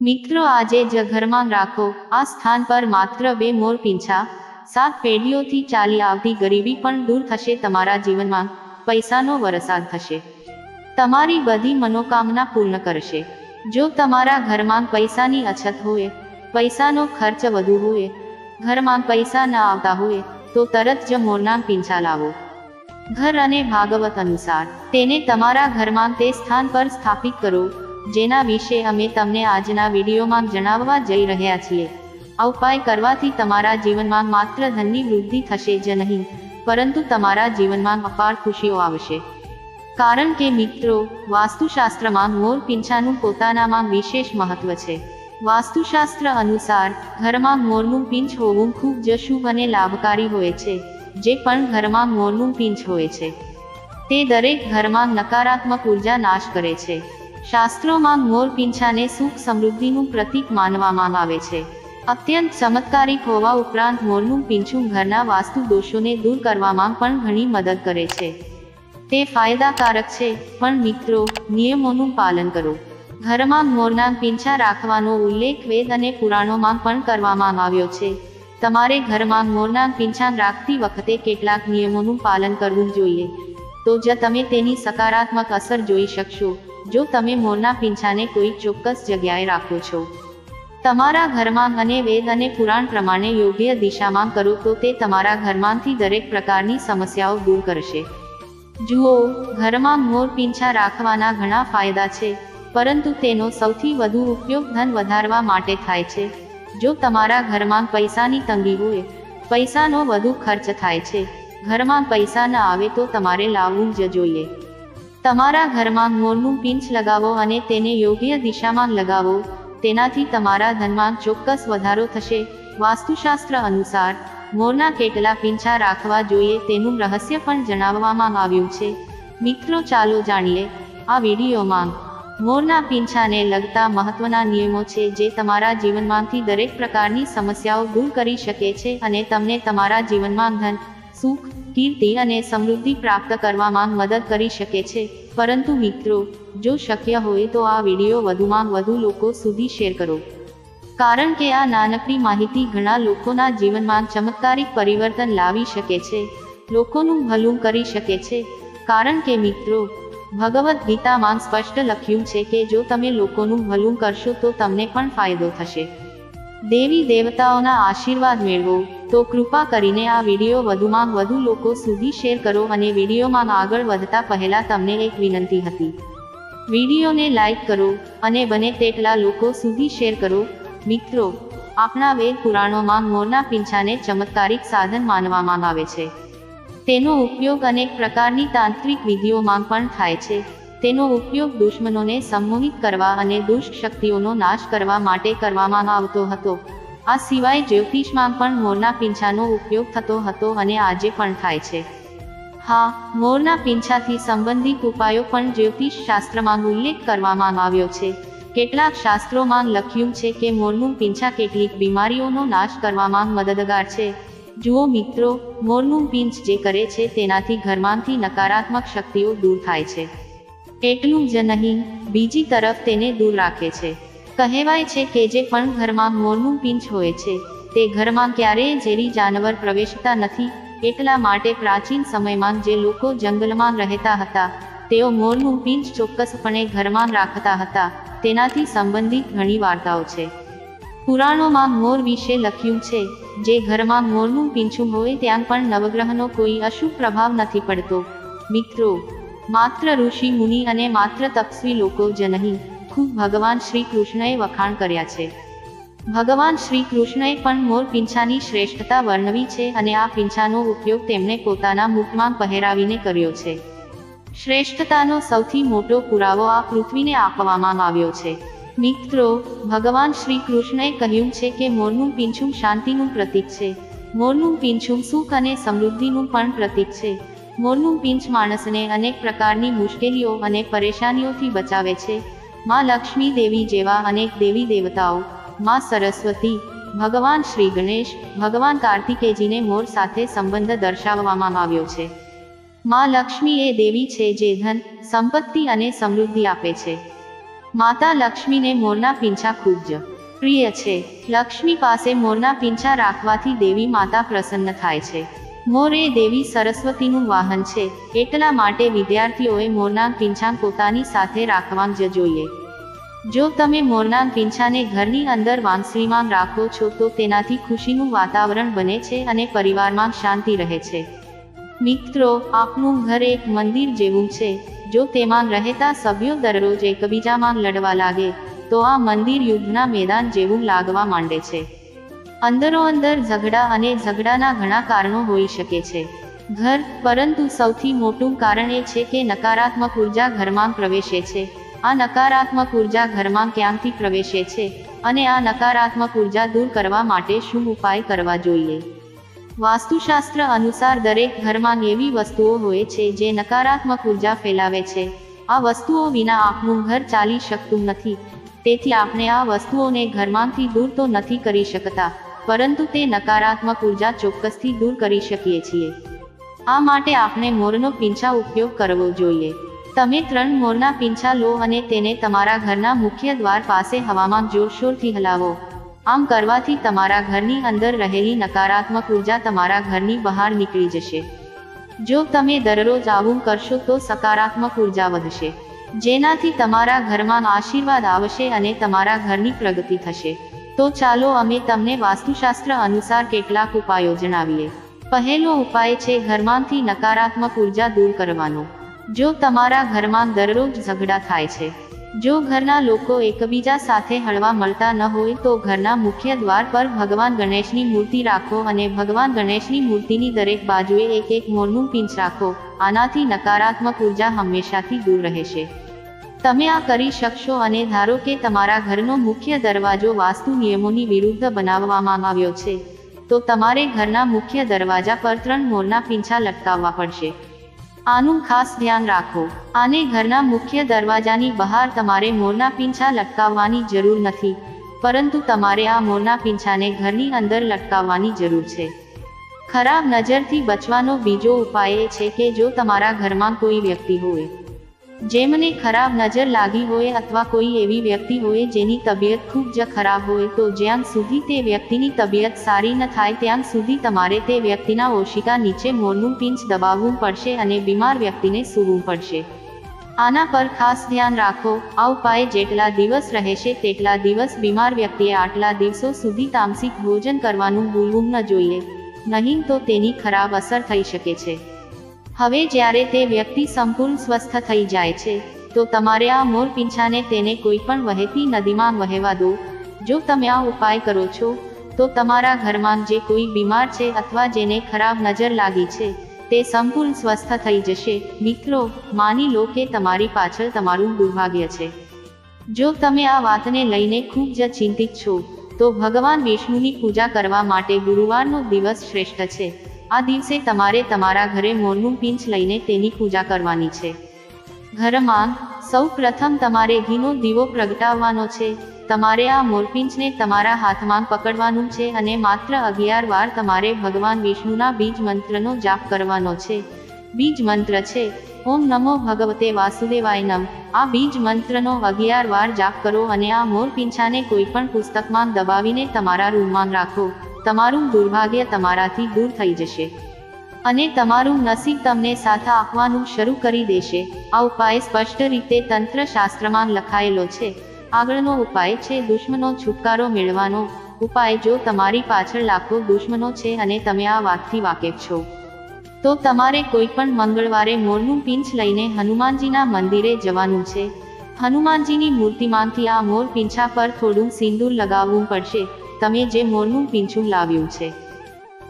મિત્રો, આજે જ ઘરમાં રાખો. આ સ્થાન પર માત્ર બે મોર પીંછા. સાત પેઢીઓથી ચાલી આવતી ગરીબી પણ દૂર થશે તમારા જીવનમાં. પૈસાનો વરસાદ થશે. તમારી બધી મનોકામના પૂર્ણ કરશે. જો તમારા ઘરમાં પૈસાની અછત હોય, પૈસાનો ખર્ચ વધુ હોય, ઘરમાં પૈસા ન આવતા હોય, તો તરત જ મોરના પીંછા લાવો. ઘર અને ભાગવત અનુસાર, તેને તમારા ઘરમાં તે સ્થાન પર સ્થાપિત કરો. જેના વિશે અમે તમને આજના વિડીયોમાં જણાવવા જઈ રહ્યા છીએ. આ ઉપાય કરવાથી તમારા જીવનમાં માત્ર ધનની વૃદ્ધિ થશે જ નહીં, પરંતુ તમારા જીવનમાં અપાર ખુશીઓ આવશે. કારણ કે મિત્રો, વાસ્તુશાસ્ત્રમાં મોર પીંછાનું પોતાનામાં વિશેષ મહત્વ છે. વાસ્તુશાસ્ત્ર અનુસાર, ઘરમાં મોરનું પીંછ હોવું ખૂબ જ શુભ અને લાભકારી હોય છે, જે પણ ઘરમાં મોરનું પીંછ હોય છે. તે દરેક ઘરમાં નકારાત્મક ઊર્જા નાશ કરે છે. શાસ્ત્રોમાં મોર પીંછાને સુખ સમૃદ્ધિનું પ્રતીક માનવામાં આવે છે. અત્યંત ચમત્કારિક હોવા ઉપરાંત મોરનું પીંછું ઘરના વાસ્તુ દોષોને દૂર કરવામાં પણ ઘણી મદદ કરે છે. તે ફાયદાકારક છે, પણ મિત્રો, નિયમોનું પાલન કરો. ઘરમાં મોરના પીંછા રાખવાનો ઉલ્લેખ વેદ અને પુરાણોમાં પણ કરવામાં આવ્યો છે. તમારે ઘરમાં મોરના પીંછા રાખતી વખતે કેટલાક નિયમોનું પાલન કરવું જોઈએ. તો જ તમે તેની સકારાત્મક અસર જોઈ શકશો. જો તમે મોરના પીંછાને કોઈ ચોક્કસ જગ્યાએ રાખો છો. તમારા ઘરમાં અને વેદ અને પુરાણ પ્રમાણે યોગ્ય દિશામાં કરો તો તે તમારા ઘરમાંથી દરેક પ્રકારની સમસ્યાઓ દૂર કરશે. જુઓ, ઘરમાં મોર પીંછા રાખવાના ઘણા ફાયદા છે, પરંતુ તેનો સૌથી વધુ ઉપયોગ ધન વધારવા માટે થાય છે. જો તમારા ઘરમાં પૈસાની તંગી હોય, પૈસાનો વધુ ખર્ચ થાય છે. ઘરમાં પૈસા ન આવે તો તમારે લાવવું જ જોઈએ. તમારા ઘરમાં મોરનું પીંછ લગાવો અને તેને યોગ્ય દિશામાં લગાવો. તેનાથી તમારા ધનમાં ચોક્કસ વધારો થશે. વાસ્તુશાસ્ત્ર અનુસાર, મોરના કેટલા પીંછા રાખવા જોઈએ તેનું રહસ્ય પણ જણાવવામાં આવ્યું છે. મિત્રો, ચાલો જાણીએ. આ વિડીયોમાં, મોરના પીંછાને લગતા મહત્વના નિયમો છે જે તમારા જીવનમાંથી દરેક પ્રકારની સમસ્યાઓ દૂર કરી શકે છે અને તમને તમારા જીવનમાં ધન સુખ, કીર્તિ અને સમૃદ્ધિ પ્રાપ્ત કરવામાં મદદ કરી શકે છે. પરંતુ મિત્રો, જો શક્ય હોય તો આ વીડિયો વધુમાં વધુ લોકો સુધી શેર કરો. કારણ કે આ નાનકડી માહિતી ઘણા લોકોના જીવનમાં ચમત્કારિક પરિવર્તન લાવી શકે છે. લોકોનું ભલું કરી શકે છે. કારણ કે મિત્રો, ભગવદ્ ગીતામાં સ્પષ્ટ લખ્યું છે કે જો તમે લોકોનું ભલું કરશો તો તમને પણ ફાયદો થશે. દેવી દેવતાઓના આશીર્વાદ મેળવો. તો કૃપા કરીને આ વીડિયો વધુમાં વધુ લોકો સુધી શેર કરો અને વિડીયોમાં આગળ વધતા પહેલા તમને એક વિનંતી હતી. વિડીયોને લાઈક કરો અને બને તેટલા લોકો સુધી શેર કરો. મિત્રો, આપણા વેદ પુરાણોમાં મોરના પીંછાને ચમત્કારિક સાધન માનવામાં આવે છે. તેનો ઉપયોગ અનેક પ્રકારની તાંત્રિક વિધિઓમાં પણ થાય છે. તેનો ઉપયોગ દુશ્મનોને સંમોહિત કરવા અને દુષ્ટ શક્તિઓનો નાશ કરવા માટે કરવામાં આવતો હતો. આ સિવાય જ્યોતિષમાં પણ મોરના પીંછાનો ઉપયોગ થતો હતો અને આજે પણ થાય છે. હા, મોરના પીંછાથી સંબંધિત ઉપાયો પણ જ્યોતિષ શાસ્ત્રમાં ઉલ્લેખ કરવામાં આવ્યો છે. કેટલાક શાસ્ત્રોમાં લખ્યું છે કે મોરનું પીંછા કેટલીક બીમારીઓનો નાશ કરવામાં મદદગાર છે. જુઓ મિત્રો, મોરનું પીંછ જે કરે છે તેનાથી ઘરમાંથી નકારાત્મક શક્તિઓ દૂર થાય છે. એટલું જ નહીં, બીજી તરફ તેને દૂર રાખે છે. કહેવાય છે કે જે પણ ઘરમાં મોરનું પીંછ હોય છે, તે ઘરમાં ક્યારેય ઝેરી જાનવર પ્રવેશતા નથી. એટલા માટે પ્રાચીન સમયમાં જે લોકો જંગલમાં રહેતા હતા, તેઓ મોરનું પીંછ ચોક્કસપણે ઘરમાં રાખતા હતા. તેનાથી સંબંધિત ઘણી વાર્તાઓ છે. પુરાણોમાં મોર વિશે લખ્યું છે, જે ઘરમાં મોરનું પીંછું હોય ત્યાં પણ નવગ્રહનો કોઈ અશુભ પ્રભાવ નથી પડતો. મિત્રો, માત્ર ઋષિ મુનિ અને માત્ર તપસ્વી લોકો જ નહીં ખુદ ભગવાન શ્રી કૃષ્ણએ વખાણ કર્યા છે. ભગવાન શ્રી કૃષ્ણએ પણ મોર પીંછાની શ્રેષ્ઠતા વર્ણવી છે અને આ પીંછાનો ઉપયોગ તેમણે પોતાના મુખમાં પહેરાવીને કર્યો છે. શ્રેષ્ઠતાનો સૌથી મોટો પુરાવો આ પૃથ્વીને આપવામાં આવ્યો છે. મિત્રો, ભગવાન શ્રી કૃષ્ણએ કહ્યું છે કે મોરનું પીંછું શાંતિનું પ્રતીક છે. મોરનું પીંછું સુખ અને સમૃદ્ધિનું પણ પ્રતીક છે. મોરનું પીંછ માણસને અનેક પ્રકારની મુશ્કેલીઓ અને પરેશાનીઓથી બચાવે છે. માં લક્ષ્મી દેવી જેવા અનેક દેવી દેવતાઓ, માં સરસ્વતી, ભગવાન શ્રી ગણેશ, ભગવાન કાર્તિકેયજીને મોર સાથે સંબંધ દર્શાવવામાં આવ્યો છે. માં લક્ષ્મી એ દેવી છે જે ધન, સંપત્તિ અને સમૃદ્ધિ આપે છે. માતા લક્ષ્મીને મોરના પીંછા ખૂબ જ પ્રિય છે. લક્ષ્મી પાસે મોરના પીંછા રાખવાથી દેવી માતા પ્રસન્ન થાય છે. મોર એ દેવી સરસ્વતીનું વાહન છે. એટલા માટે વિદ્યાર્થીઓએ મોરના પીંછા પોતાની સાથે રાખવા જ જોઈએ. જો તમે મોરના પીંછાને ઘરની અંદર વાંસળીમાં રાખો છો તો તેનાથી ખુશીનું વાતાવરણ બને છે અને પરિવારમાં શાંતિ રહે છે. મિત્રો, આપનું ઘર એક મંદિર જેવું છે. જો તેમાં રહેતા સભ્યો દરરોજ એકબીજામાં લડવા લાગે, તો આ મંદિર યુદ્ધના મેદાન જેવું લાગવા માંડે છે. અંદરો અંદર ઝઘડા અને ઝઘડાના ઘણા કારણો હોઈ શકે છે. ઘર, પરંતુ સૌથી મોટું કારણ એ છે કે નકારાત્મક ઊર્જા ઘરમાં પ્રવેશે છે. આ નકારાત્મક ઊર્જા ઘરમાં ક્યાંથી પ્રવેશે છે અને આ નકારાત્મક ઊર્જા દૂર કરવા માટે શું ઉપાય કરવા જોઈએ? વાસ્તુશાસ્ત્ર અનુસાર દરેક ઘરમાં એવી વસ્તુઓ હોય છે જે નકારાત્મક ઊર્જા ફેલાવે છે. આ વસ્તુઓ વિના આપનું ઘર ચાલી શકતું નથી. તેથી આપણે આ વસ્તુઓને ઘરમાંથી દૂર તો નથી કરી શકતા. પરંતુ તે નકારાત્મક ઊર્જા ચોક્કસથી દૂર કરી શકીએ છીએ. આ માટે આપણે મોરનો પીંછા ઉપયોગ કરવો જોઈએ. તમે ત્રણ મોરના પીંછા લો અને તેને તમારા ઘરના મુખ્ય દ્વાર પાસે હવામાં જોરશોરથી હલાવો. આમ કરવાથી તમારા ઘરની અંદર રહેલી નકારાત્મક ઊર્જા તમારા ઘરની બહાર નીકળી જશે. જો તમે દરરોજ આવું કરશો તો સકારાત્મક ઊર્જા વધશે. જેનાથી તમારા ઘરમાં આશીર્વાદ આવશે અને તમારા ઘરની પ્રગતિ થશે. તો ચાલો અમે તમને વાસ્તુશાસ્ત્ર અનુસાર કેટલાક ઉપાયો જણાવીએ. પહેલો ઉપાય છે ઘરમાંથી નકારાત્મક ઊર્જા દૂર કરવાનો. જો તમારા ઘરમાં દરરોજ ઝઘડા થાય છે, જો ઘરના લોકો એકબીજા સાથે હળવા મળતા ન હોય તો ઘરના મુખ્ય દ્વાર પર ભગવાન ગણેશની મૂર્તિ રાખો અને ભગવાન ગણેશની મૂર્તિની દરેક બાજુએ એક એક મોરનું પીંછ રાખો. આનાથી નકારાત્મક ઊર્જા હંમેશાથી દૂર રહેશે. તમે આ કરી શકશો અને ધારો કે તમારા ઘરનો મુખ્ય દરવાજો વાસ્તુ નિયમોની વિરુદ્ધ બનાવવામાં આવ્યો છે, તો તમારે ઘરના મુખ્ય દરવાજા પર ત્રણ મોરના પીંછા લટકાવવા પડશે. આનું ખાસ ધ્યાન રાખો, આને ઘરના મુખ્ય દરવાજાની બહાર તમારે મોરના પીંછા લટકાવવાની જરૂર નથી, પરંતુ તમારે આ મોરના પીંછાને ઘરની અંદર લટકાવવાની જરૂર છે. ખરાબ નજરથી બચવાનો બીજો ઉપાય એ છે કે જો તમારા ઘરમાં કોઈ વ્યક્તિ હોય જેમને ખરાબ નજર લાગી હોય અથવા કોઈ એવી વ્યક્તિ હોય જેની તબિયત ખૂબ જ ખરાબ હોય, તો જ્યાં સુધી તે વ્યક્તિની તબિયત સારી ન થાય ત્યાં સુધી તમારે તે વ્યક્તિના ઓશિકા નીચે મોરનું પિંચ દબાવવું પડશે અને બીમાર વ્યક્તિને સૂવું પડશે. આના પર ખાસ ધ્યાન રાખો આ ઉપાય જેટલા દિવસ રહેશે તેટલા દિવસ બીમાર વ્યક્તિએ આટલા દિવસો સુધી તામસિક ભોજન કરવાનું ભૂલવું ન જોઈએ. નહીં તો તેની ખરાબ અસર થઈ શકે છે. હવે જ્યારે તે વ્યક્તિ સંપૂર્ણ સ્વસ્થ થઈ જાય છે, તો તમારે આ મોર પીંછાને તેને કોઈ પણ વહેતી નદીમાં વહેવા દો. જો તમે આ ઉપાય કરો છો, તો તમારા ઘરમાં જે કોઈ બીમાર છે અથવા જેને ખરાબ નજર લાગી છે, તે સંપૂર્ણ સ્વસ્થ થઈ જશે. મિત્રો, માની લો કે તમારી પાછળ તમારું દુર્ભાગ્ય છે. જો તમે આ વાતને લઈને ખૂબ જ ચિંતિત છો, તો ભગવાન વિષ્ણુની પૂજા કરવા માટે ગુરુવારનો દિવસ શ્રેષ્ઠ છે. આ દિવસે તમારે તમારા ઘરે મોરનું પીંછ લઈને તેની પૂજા કરવાની છે. ઘરમાં સૌ પ્રથમ તમારે ઘીનો દીવો પ્રગટાવવાનો છે. તમારે આ મોરપીંછને તમારા હાથમાં પકડવાનું છે અને માત્ર અગિયાર વાર તમારે ભગવાન વિષ્ણુના બીજ મંત્રનો જાપ કરવાનો છે. બીજ મંત્ર છે, ઓમ નમો ભગવતે વાસુદેવાય નમ. આ બીજ મંત્રનો અગિયાર વાર જાપ કરો અને આ મોર પીંછાને કોઈ પણ પુસ્તકમાં દબાવીને તમારા રૂમમાં રાખો. તમારું દુર્ભાગ્ય તમારાથી દૂર થઈ જશે. અને તમારું નસીબ તમને સાથ આપવાનું શરૂ કરી દેશે. આ ઉપાય સ્પષ્ટ રીતે તંત્ર શાસ્ત્રમાં લખાયેલો છે. આગળનો ઉપાય છે દુશ્મનો છુટકારો મેળવાનો ઉપાય જો તમારી પાછળ લાખો દુશ્મનો છે અને તમે આ વાતથી વાકેફ છો. તો તમારે કોઈ પણ મંગળવારે મોરનું પીંછ લઈને હનુમાનજીના મંદિરે જવાનું છે. હનુમાનજીની મૂર્તિમાંથી આ મોર પીંછા પર થોડું સિંદૂર લગાવવું પડશે. તમે જે મોરનું પીંછું લાવ્યું છે.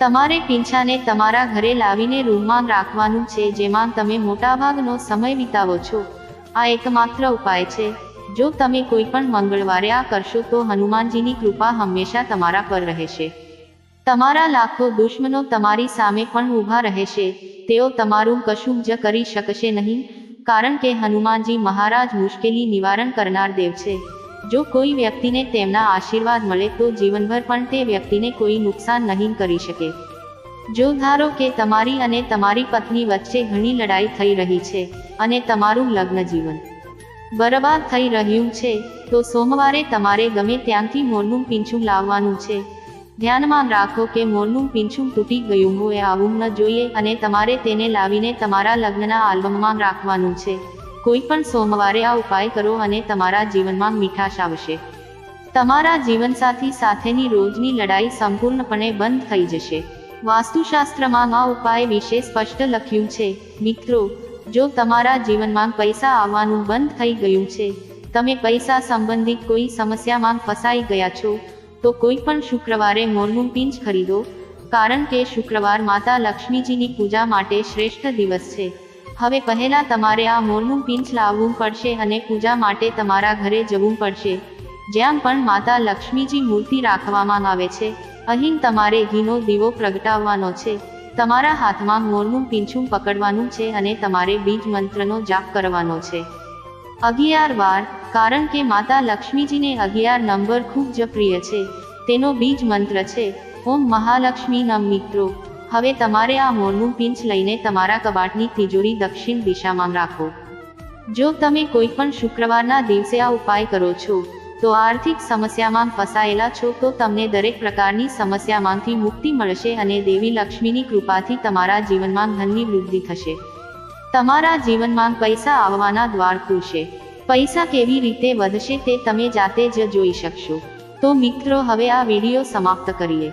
તમારે પીંછાને તમારા ઘરે લાવીને રૂમમાં રાખવાનું છે જેમાં તમે મોટાભાગનો સમય વિતાવો છો. આ એકમાત્ર ઉપાય છે. જો તમે કોઈ પણ મંગળવારે આ કરશો તો હનુમાનજીની કૃપા હંમેશા તમારા પર રહેશે. તમારા લાખો દુશ્મનો તમારી સામે પણ ઊભા રહેશે. તેઓ તમારું કશું જ કરી શકશે નહીં, કારણ કે હનુમાનજી મહારાજ મુશ્કેલી નિવારણ કરનાર દેવ છે. જો કોઈ વ્યક્તિને તેમના આશીર્વાદ મળે તો જીવનભર પણ તે વ્યક્તિને કોઈ નુકસાન નહીં કરી શકે. જો ધારો કે તમારી અને તમારી પત્ની વચ્ચે ઘણી લડાઈ થઈ રહી છે અને તમારું લગ્ન જીવન બરબાદ થઈ રહ્યું છે, તો સોમવારે તમારે ગમે ત્યાંથી મોરનું પીંછું લાવવાનું છે. ધ્યાનમાં રાખો કે મોરનું પીંછું તૂટી ગયું હોય આવું ન જોઈએ અને તમારે તેને લાવીને તમારા લગ્નના આલ્બમમાં રાખવાનું છે. કોઈ પણ સોમવારે આ ઉપાય કરો અને તમારા જીવનમાં મીઠાશ આવશે. તમારા જીવનસાથી સાથેની રોજની લડાઈ સંપૂર્ણપણે બંધ થઈ જશે. વાસ્તુશાસ્ત્રમાં આ ઉપાય વિશે સ્પષ્ટ લખ્યું છે. મિત્રો, જો તમારા જીવનમાં પૈસા આવવાનું બંધ થઈ ગયું છે, તમે પૈસા સંબંધિત કોઈ સમસ્યામાં ફસાઈ ગયા છો, તો કોઈ પણ શુક્રવારે મોરનું પિંચ ખરીદો, કારણ કે શુક્રવાર માતા લક્ષ્મીજીની પૂજા માટે શ્રેષ્ઠ દિવસ છે. હવે પહેલા તમારે આ મોરનું પિંચ લાવવું પડશે અને પૂજા માટે તમારા ઘરે જવું પડશે. જ્યાં પણ માતા લક્ષ્મીજી મૂર્તિ રાખવામાં આવે છે, અહીં તમારે ઘીનો દીવો પ્રગટાવવાનો છે. તમારા હાથમાં મોરનું પીંછું પકડવાનું છે અને તમારે બીજ મંત્રનો જાપ કરવાનો છે. અગિયાર વાર, કારણ કે માતા લક્ષ્મીજીને અગિયાર નંબર ખૂબ જ પ્રિય છે. તેનો બીજ મંત્ર છે, ઓમ મહાલક્ષ્મી નમ મિત્રો. હવે તમારે આ મોરનું પિંચ લઈને તમારા કબાટની તિજોરી દક્ષિણ દિશામાં રાખો. જો તમે કોઈ પણ શુક્રવારના દિવસે આ ઉપાય કરો છો, તો આર્થિક સમસ્યામાં ફસાયેલા છો તો તમને દરેક પ્રકારની સમસ્યામાંથી મુક્તિ મળશે અને દેવી લક્ષ્મીની કૃપાથી તમારા જીવનમાં ધનની વૃદ્ધિ થશે. તમારા જીવનમાં પૈસા આવવાના દ્વાર ખુલશે. પૈસા કેવી રીતે વધશે તે તમે જાતે જ જોઈ શકશો. તો મિત્રો, હવે આ વીડિયો સમાપ્ત કરીએ.